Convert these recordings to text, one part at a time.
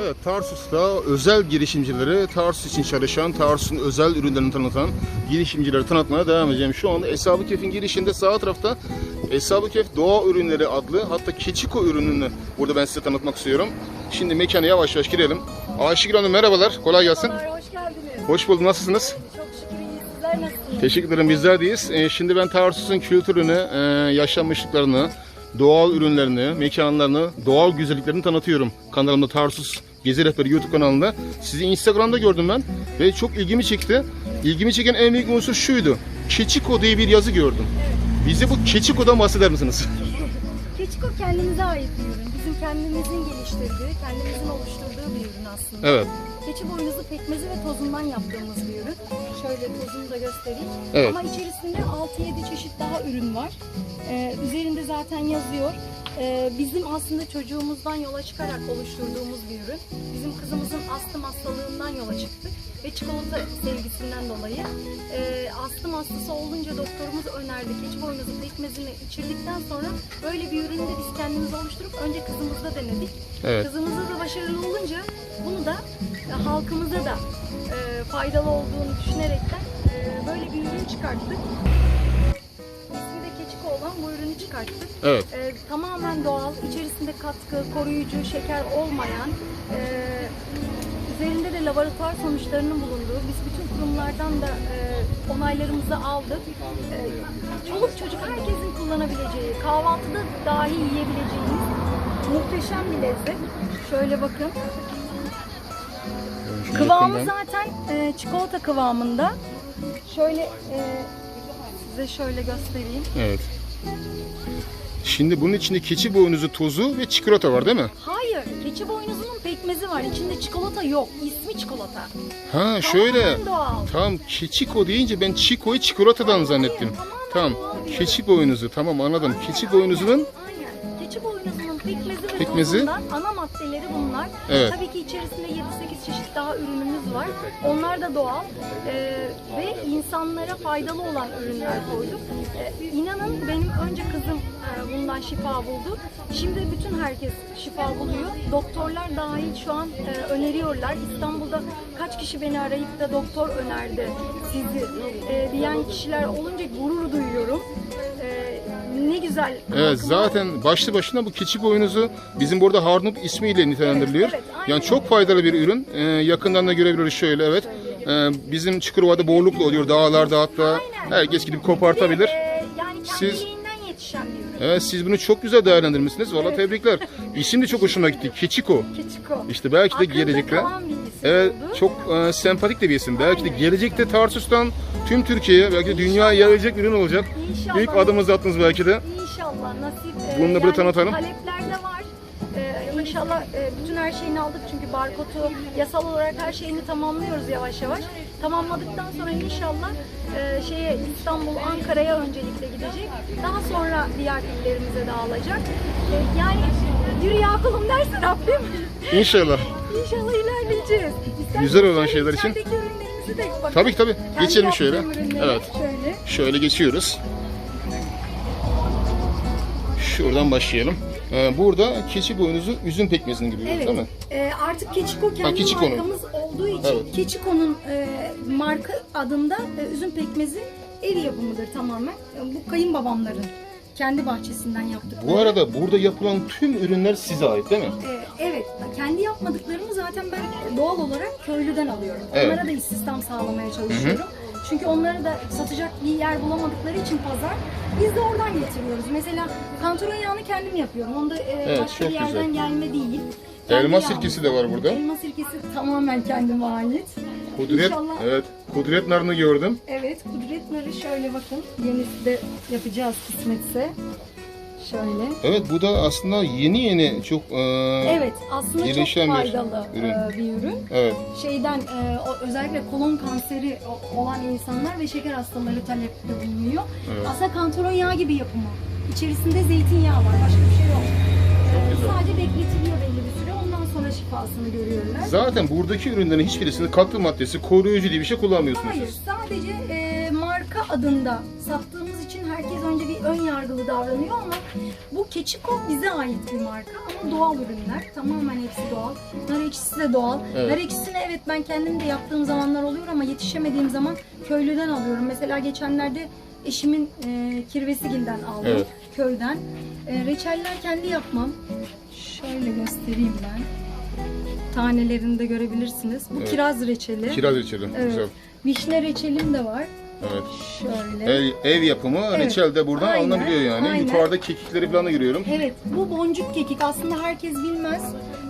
Evet, Tarsus'ta özel girişimcileri, Tarsus için çalışan, Tarsus'un özel ürünlerini tanıtan girişimcileri tanıtmaya devam edeceğim. Şu anda Eshab-ı Kef'in girişinde sağ tarafta Eshab-ı Kef Doğa Ürünleri adlı hatta Keçiko ürününü burada ben size tanıtmak istiyorum. Şimdi mekana yavaş yavaş girelim. Ayşegül Hanım merhabalar, kolay gelsin. Merhabalar, hoş geldiniz. Hoş bulduk, nasılsınız? Çok şükür iyi. Sizler nasılsınız? Teşekkür ederim, bizler deyiz. Ee, şimdi ben Tarsus'un kültürünü, e, yaşanmışlıklarını, doğal ürünlerini, mekanlarını, doğal güzelliklerini tanıtıyorum. Kanalımda Tarsus Gezi Rehberi YouTube kanalında. Sizi Instagram'da gördüm ben ve çok ilgimi çekti. İlgimi çeken en büyük unsur şuydu. Keçiko diye bir yazı gördüm. Bize bu Keçiko'dan bahseder misiniz? Keçiko kendimize ait bir ürün. Bizim kendimizin geliştirdiği, kendimizin oluşturduğu bir ürün aslında. Evet. Keçi boynuzu pekmezi ve tozundan yaptığımız bir ürün. Şöyle tozunu da göstereyim. Evet. Ama içerisinde 6-7 çeşit daha ürün var. Ee, üzerinde zaten yazıyor. Ee, bizim aslında çocuğumuzdan yola çıkarak oluşturduğumuz bir ürün. Bizim kızımızın astım hastalığından yola çıktık ve çikolata sevgisinden dolayı e, astım hastası olunca doktorumuz önerdi. Keçi boynuzu pekmezini içirdikten sonra böyle bir ürünü de biz kendimiz oluşturup önce kızımızda denedik. Evet. Kızımızda da başarılı olunca bunu da e, halkımıza da e, faydalı olduğunu düşünerekten e, böyle bir ürün çıkarttık. Çıkarttık. Evet. E, tamamen doğal, içerisinde katkı, koruyucu, şeker olmayan, e, üzerinde de laboratuvar sonuçlarının bulunduğu, biz bütün kurumlardan da e, onaylarımızı aldık. E, çoluk çocuk herkesin kullanabileceği, kahvaltıda dahi yiyebileceğiniz muhteşem bir lezzet. Şöyle bakın. Kıvamı Yakından. zaten e, çikolata kıvamında. Şöyle e, size şöyle göstereyim. Evet. Şimdi bunun içinde keçi boynuzu tozu ve çikolata var değil mi? Hayır, keçi boynuzunun pekmezi var. İçinde çikolata yok. İsmi çikolata. Ha şöyle. Doğal. Tamam keçiko deyince ben çikoyu çikolatadan zannettim. Tamam. Keçi boynuzu tamam anladım. Keçi boynuzunun Aynen. Keçi boynuzunun pekmezi ve Pekmezi. ana maddeleri bunlar. Evet. Tabii ki içerisinde 7-8 çeşit daha ürünümüz var. Onlar da doğal ee, ve insanlara faydalı olan ürünler koyduk. Ee, inanın benim önce kızım e, bundan şifa buldu. Şimdi bütün herkes şifa buluyor. Doktorlar dahil şu an e, öneriyorlar. İstanbul'da kaç kişi beni arayıp da doktor önerdi sizi e, diyen kişiler olunca gurur duyuyorum. Ne güzel. Evet zaten başlı başına bu keçi boynuzu bizim burada Harnup ismiyle nitelendiriliyor. Evet, evet, yani çok faydalı bir ürün. Ee, yakından da görebiliyoruz şöyle evet. Ee, bizim Çukurova'da boğuluklu oluyor dağlarda hatta Aynen. herkes gidip kopartabilir. Ee, yani Siz- yetişen bir ürün. Evet siz bunu çok güzel değerlendirmişsiniz. Valla tebrikler. İsim de çok hoşuma gitti. Keçiko. Keçiko. İşte belki de Akılda gelecekte. kalan bir isim Evet oldu. çok e, sempatik de bir isim. Belki de gelecekte Tarsus'tan tüm Türkiye'ye belki de dünyaya yayılacak ürün olacak. İnşallah. Büyük adımınızı attınız belki de. İnşallah nasip. e, Bunu da burada tanıtalım. Talepler de var. Ee, inşallah e, bütün her şeyini aldık çünkü barkodu yasal olarak her şeyini tamamlıyoruz yavaş yavaş. Tamamladıktan sonra inşallah e, şeye İstanbul, Ankara'ya öncelikle gidecek. Daha sonra diğer illerimize dağılacak. E, yani yürü ya kulum dersin Rabbim. İnşallah. İnşallah ilerleyeceğiz. İsterseniz Güzel olan şeyler için. içerideki ürünlerimizi de bakın. Tabii tabii. Kendi Geçelim şöyle. yaptığım ürünleri Evet. Şöyle. Şöyle geçiyoruz. Şuradan başlayalım. Ee, burada keçi boynuzu üzüm pekmezini görüyoruz Evet. değil mi? Ee, artık Keçiko kendi Keçiko'nun. markamız olduğu için Evet. Keçiko'nun e, marka adında e, üzüm pekmezi ev yapımıdır tamamen. E, bu kayınbabamların kendi bahçesinden yaptıkları. Bu arada burada yapılan tüm ürünler size ait değil mi? Ee, evet, kendi yapmadıklarımı zaten ben doğal olarak köylüden alıyorum. Evet. Onlara da istihdam sağlamaya çalışıyorum. Çünkü onları da satacak bir yer bulamadıkları için pazar, biz de oradan getiriyoruz. Mesela kantaron yağını kendim yapıyorum. Onda e, Evet, başka çok bir yerden güzel. gelme değil. Kendi Elma sirkesi de var burada. Elma sirkesi tamamen kendime ait. Kudret, İnşallah. evet. Kudret narını gördüm. Evet, kudret narı şöyle bakın. Yenisi de yapacağız kısmetse. Şöyle. Evet bu da aslında yeni yeni çok e, Evet, aslında Gelişen çok bir faydalı ürün. e, bir ürün. Evet. Şeyden e, o- özellikle kolon kanseri olan insanlar ve şeker hastaları talepte bulunuyor. Evet. Aslında kantaron yağı gibi yapımı. İçerisinde zeytinyağı var, başka bir şey yok. E, güzel. Sadece bekletiliyor belli şifasını görüyorlar. Zaten buradaki ürünlerin hiçbirisinde katkı maddesi, koruyucu diye bir şey kullanmıyorsunuz Hayır, siz. sadece e, marka adında sattığımız için herkes bence bir ön yargılı davranıyor ama bu Keçiko bize ait bir marka ama doğal ürünler. Tamamen hepsi doğal. Nar ekşisi de doğal. Evet. Nar ekşisini evet ben kendim de yaptığım zamanlar oluyor ama yetişemediğim zaman köylüden alıyorum. Mesela geçenlerde eşimin e, kirvesigilden aldım. Evet. Köyden. E, reçeller kendi yapmam. Şöyle göstereyim ben. Tanelerini de görebilirsiniz. Bu Evet. kiraz reçeli. Kiraz içelim. Evet. Güzel. Vişne reçelim de var. Evet. Şöyle. Ev, ev yapımı reçel de buradan Aynen, alınabiliyor yani. aynen. Yukarıda kekikleri falan da görüyorum. Evet, bu boncuk kekik aslında herkes bilmez.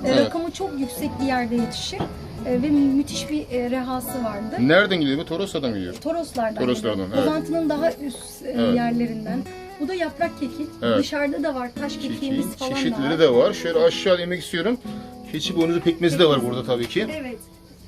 E, Evet. Rakamı çok yüksek bir yerde yetişir E, ve müthiş bir e, rehası vardı. Nereden geliyor bu? Toros'tan geliyor. Toroslardan. Toroslardan, geliyor. evet. Pozantı'nın daha üst e, Evet. yerlerinden. Bu da yaprak kekik. Evet. Dışarıda da var taş kekiğimiz falan da çeşitleri var. de var. Şöyle aşağı inmek istiyorum. Keçi boynuzu pekmezi de var burada tabii ki. Evet.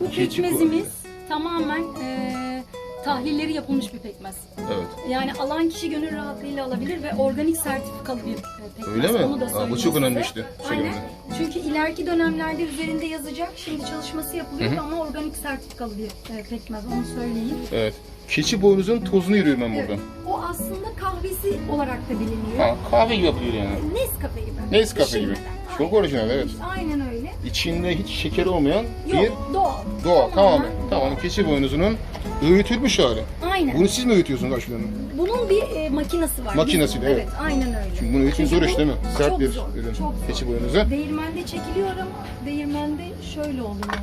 Bu Keçi pekmezimiz tamamen e, tahlilleri yapılmış bir pekmez. Evet. Yani alan kişi gönül rahatlığıyla alabilir ve organik sertifikalı bir e, pekmez. Öyle mi? Onu da Aa, bu çok önemli işte. Çok Aynen. Çünkü ileriki dönemlerde üzerinde yazacak. Şimdi çalışması yapılıyor ama organik sertifikalı bir e, pekmez. Onu söyleyeyim. Evet. Keçi boynuzun tozunu yürüyorum ben Evet. burada. O aslında kahvesi olarak da biliniyor. Ha, kahve gibi yapılıyor yani. Nescafe gibi. Nescafe gibi. Pişirmeden. Çok orijinal evet. Aynen öyle. İçinde hiç şeker olmayan Yok bir doğal. doğal tamamen. Tamam keçi boynuzunun öğütülmüş hali. Aynen. Bunu siz mi öğütüyorsunuz aşularını? Bunun bir e, makinesi var. Makinesi Biz- de, evet. aynen öyle. Çünkü için Çünkü zor bu iş değil mi? Sert çok bir zor, ürün. Çok zor. Keçi boynuzu. Değirmende çekiliyor ama değirmende şöyle oluyor.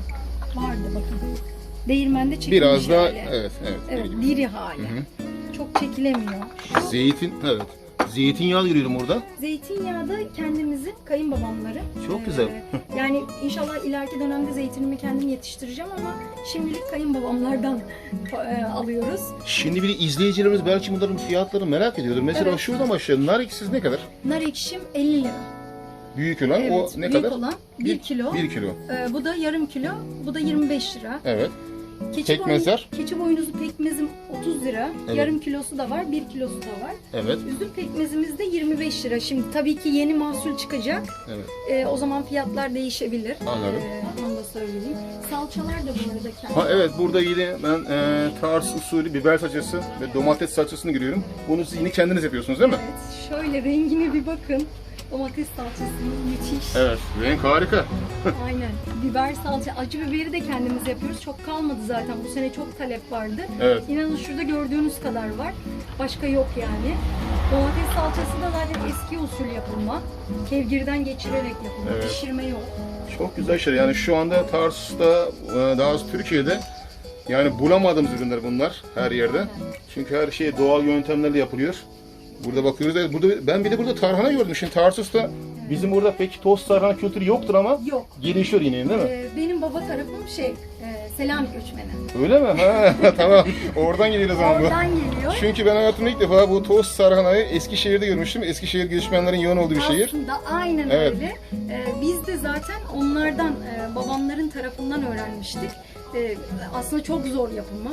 Vardı bakın. Değirmende çekilmiş Biraz da evet evet. Evet, diri hali. Çok çekilemiyor. Zeytin evet. Zeytinyağı görüyorum orada. zeytinyağı da kendimizin kayınbabamları. Çok Ee, güzel. yani inşallah ileriki dönemde zeytinimi kendim yetiştireceğim ama şimdilik kayınbabamlardan e, alıyoruz. Şimdi bir izleyicilerimiz belki bunların fiyatlarını merak ediyordur. Mesela Evet. şuradan başlayalım. Nar ekşisi ne kadar? Nar ekşim 50 lira. Büyük olan Evet, o ne büyük kadar? olan 1 kilo. 1 kilo. Ee, bu da yarım kilo. Bu da 25 lira. Evet. Keçi Pekmezler? boynu- keçi boynuzu pekmezim 30 lira. Evet. Yarım kilosu da var, 1 kilosu da var. Evet. Üzüm pekmezimiz de 25 lira. Şimdi tabii ki yeni mahsul çıkacak. Evet. Ee, o zaman fiyatlar değişebilir. Anladım. Ee, onu da söyleyeyim. Salçalar da bu arada kendi. Ha evet burada yine ben e, Tars usulü biber salçası ve domates salçasını görüyorum. Bunu siz yine kendiniz yapıyorsunuz değil mi? Evet, şöyle rengine bir bakın. Domates salçasının müthiş. Evet. Renk harika. Aynen. Biber salça, acı biberi de kendimiz yapıyoruz. Çok kalmadı zaten. Bu sene çok talep vardı. Evet. İnanın şurada gördüğünüz kadar var. Başka yok yani. Domates salçası da zaten eski usul yapılma. Kevgirden geçirerek yapılma. Evet. Pişirme yok. Çok güzel şeyler. Yani şu anda Tarsus'ta, e, daha doğrusu Türkiye'de yani bulamadığımız ürünler bunlar her yerde. Çünkü her şey doğal yöntemlerle yapılıyor. Burada bakıyoruz. Evet, burada ben bir de burada tarhana gördüm. Şimdi Tarsus'ta bizim burada pek toz tarhana kültürü yoktur ama Yok. gelişiyor yine değil mi? Ee, benim baba tarafım şey, e, Selanik göçmeni. Öyle mi? Ha, tamam. Oradan geliyor o zaman bu. Oradan geliyor. Çünkü ben hayatımda ilk defa bu toz tarhanayı Eskişehir'de görmüştüm. Eskişehir göçmenlerin yoğun olduğu bir şehir. Aslında aynen Evet. öyle. Ee, biz de zaten onlardan, e, babamların tarafından öğrenmiştik. Ee, aslında çok zor yapımı.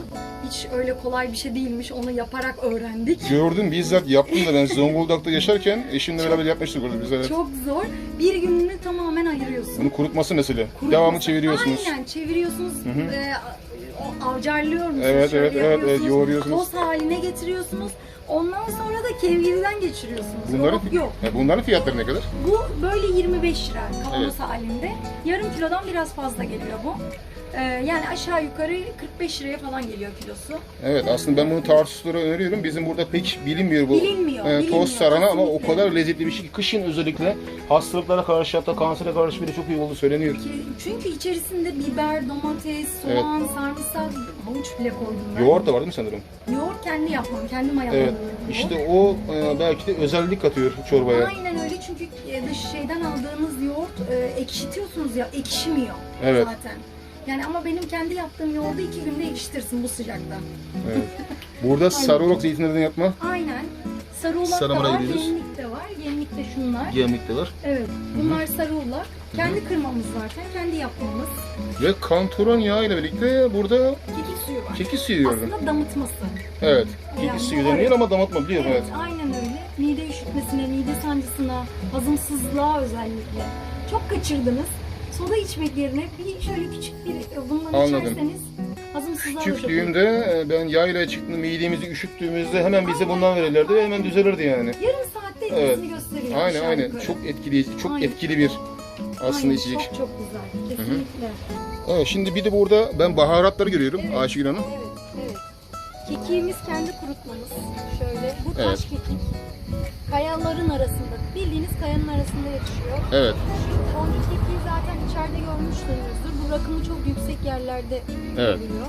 Hiç öyle kolay bir şey değilmiş. Onu yaparak öğrendik. Gördüm bizzat yaptım da ben Zonguldak'ta yaşarken eşimle beraber yapmıştık orada biz evet. Çok zor. Bir gününü tamamen ayırıyorsun. Bunu kurutması mesele. Kurutması- Devamlı çeviriyorsunuz. Aynen çeviriyorsunuz. Ee, o avcarlıyor musunuz? Evet, Şöyle evet, evet, evet, yoğuruyorsunuz. Toz haline getiriyorsunuz. Ondan sonra da kevgirden geçiriyorsunuz. Bunların, Yok yok. Ya bunların fiyatları ne kadar? Bu böyle 25 lira kavanoz Evet. halinde. Yarım kilodan biraz fazla geliyor bu. Ee, yani aşağı yukarı 45 liraya falan geliyor kilosu. Evet aslında ben bunu Tarsuslara öneriyorum. Bizim burada pek bilinmiyor bu Bilinmiyor, e, bilinmiyor, toz sarhana ama o kadar lezzetli bir şey ki kışın özellikle hastalıklara karşı hatta kansere karşı bile çok iyi olduğu söyleniyor. Çünkü içerisinde biber, domates, soğan, sarımsak, havuç bile koydum ben. Yoğurt da var değil mi sanırım? Yoğurt kendi yapmam, kendi Evet. mayalanıyorum. İşte o e, belki de özellik katıyor çorbaya. Aynen öyle çünkü e, dış şeyden aldığınız yoğurt e, ekşitiyorsunuz ya ekşimiyor Evet. zaten. Yani ama benim kendi yaptığım yoğurdu iki günde ekşitirsin bu sıcakta. Evet. Burada sarı zeytinlerden yapma. Aynen. Sarı ulak da Salamura var, gidiyoruz. de var. Gemlik de şunlar. Gemlik de var. Evet. Bunlar sarı ulak. Kendi kırmamız zaten. Kendi yapmamız. Ve kantaron yağı ile birlikte burada Kekik suyu var. kekik suyu gördüm. Aslında damıtması. Evet. Kekik Yani suyu bu- deniyor ama damatma biliyorum Evet, evet. aynen öyle. Mide üşütmesine, mide sancısına, hazımsızlığa özellikle. Çok kaçırdınız. Soda içmek yerine bir şöyle küçük bir e, bundan Anladım. içerseniz hazımsızlığa da çok iyi. Küçüklüğümde e, ben yaylaya çıktığımda midemizi üşüttüğümüzde hemen bize bundan verirlerdi ve hemen düzelirdi yani. Yarım saatte etkisini Evet. gösteriyor. Aynen aşağı aynen. yukarı. Çok etkileyici, çok Aynen. etkili bir aslında Aynen, içecek. Çok çok güzel. Kesinlikle. Evet, şimdi bir de burada ben baharatları görüyorum Evet. Ayşegül Hanım. Evet, evet. Kekiğimiz kendi kurutmamız. Şöyle. Bu taş Evet. kekik. Kayaların arasında. Bildiğiniz kayanın arasında yetişiyor. Evet, boncuk kekiği zaten içeride görmüşsünüzdür. Bu rakımı çok yüksek yerlerde Evet. oluyor.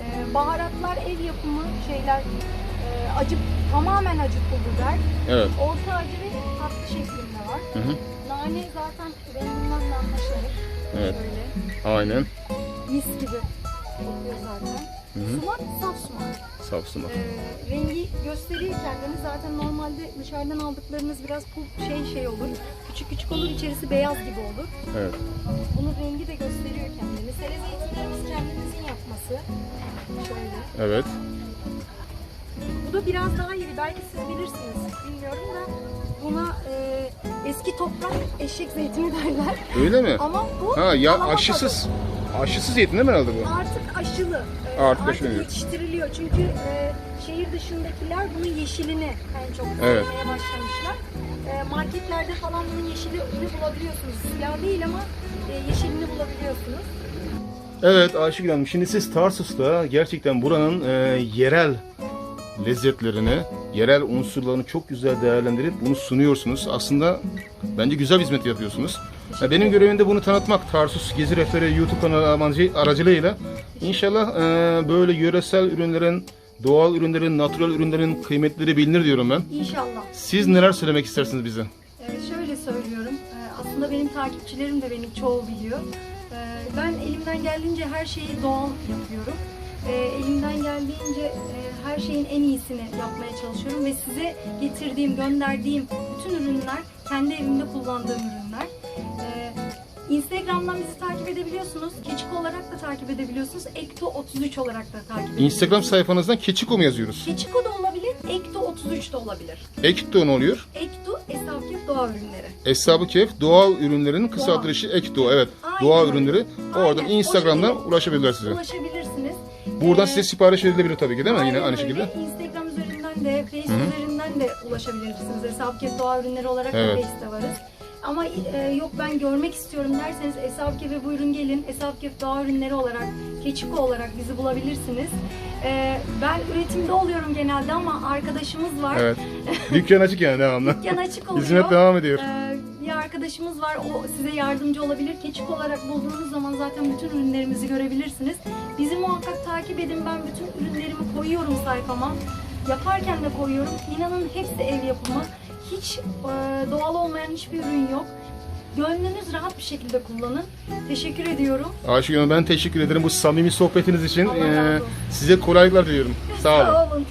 Ee, baharatlar ev yapımı şeyler. Ee, acı, tamamen acı pul biber. evet. Orta acı ve tatlı şeklinde var. Hı hı. Nane zaten renginden de anlaşılır. Evet. Şöyle. Aynen. Mis gibi kokuyor zaten. Hı hı. Sumak saf sumak. Saf sumak. Ee, rengi gösteriyor kendini. Zaten normalde dışarıdan aldıklarınız biraz pul şey şey olur. Küçük küçük olur, içerisi beyaz gibi olur. Evet. Bunun rengi de gösteriyor kendini. Sele zeytinlerimiz kendimizin yapması. Şöyle. Evet. Bu da biraz daha iyi. Belki siz bilirsiniz. Bilmiyorum da buna e, eski toprak eşek zeytini derler. Öyle mi? Ama bu Ha ya aşısız. Aşısız zeytin değil mi herhalde bu? Artık aşılı. Ee, Artık aşılı. yetiştiriliyor. Çünkü e, şehir dışındakiler bunun yeşilini en çok Evet. kullanmaya başlamışlar. E, marketlerde falan bunun yeşilini bulabiliyorsunuz. Siyah değil ama e, yeşilini bulabiliyorsunuz. Evet Ayşegül Hanım şimdi siz Tarsus'ta gerçekten buranın e, yerel lezzetlerini, yerel unsurlarını çok güzel değerlendirip bunu sunuyorsunuz. Aslında bence güzel bir hizmet yapıyorsunuz. Benim görevim de bunu tanıtmak. Tarsus Gezi Rehberi YouTube kanalı aracılığıyla inşallah e, böyle yöresel ürünlerin, doğal ürünlerin, natural ürünlerin kıymetleri bilinir diyorum ben. İnşallah. Siz neler söylemek istersiniz bize? Evet, şöyle söylüyorum. Ee, aslında benim takipçilerim de beni çoğu biliyor. Ee, ben elimden geldiğince her şeyi doğal yapıyorum. Ee, elimden geldiğince e, her şeyin en iyisini yapmaya çalışıyorum ve size getirdiğim, gönderdiğim bütün ürünler kendi evimde kullandığım ürünler. Ee, Instagram'dan bizi takip edebiliyorsunuz. Keçik olarak da takip edebiliyorsunuz. Ekto 33 olarak da takip edebiliyorsunuz. Instagram sayfanızdan Keçiko mu yazıyoruz? Keçiko da olabilir, Ekto 33 de olabilir. Ekto ne oluyor? Ekto Esafkef Doğa Ürünleri. Eshab-ı Kehf doğal ürünlerin kısa Doğal. adresi Ekto. Evet. Aynen Doğal öyle. ürünleri. Oradan Aynen, o Instagram'dan şekilde ulaşabilirler size. Ulaşabilirsiniz. Buradan Ee, size sipariş edilebilir tabii ki değil mi? Yine aynen aynı öyle. şekilde. Instagram üzerinden de, Face üzerinden de ulaşabilirsiniz. Hesapkef Doğa Ürünleri olarak Evet. da Face'te varız. Ama e, yok ben görmek istiyorum derseniz Hesapkef'e buyurun gelin. Hesapkef Doğa Ürünleri olarak, Keçiko olarak bizi bulabilirsiniz. Ee, ben üretimde oluyorum genelde ama arkadaşımız var. Evet. Dükkan açık yani devamlı. Dükkan açık oluyor. Hizmet devam ediyor. Ee, bir arkadaşımız var, o size yardımcı olabilir. Keçik olarak bulduğunuz zaman zaten bütün ürünlerimizi görebilirsiniz. Bizi muhakkak takip edin. Ben bütün ürünlerimi koyuyorum sayfama. Yaparken de koyuyorum. İnanın hepsi ev yapımı. Hiç e, doğal olmayan hiçbir ürün yok. Gönlünüz rahat bir şekilde kullanın. Teşekkür ediyorum. Ayşegül Hanım ben teşekkür ederim bu samimi sohbetiniz için. Allah razı Ee, olsun. size kolaylıklar diliyorum. Sağ olun. Sağ olun.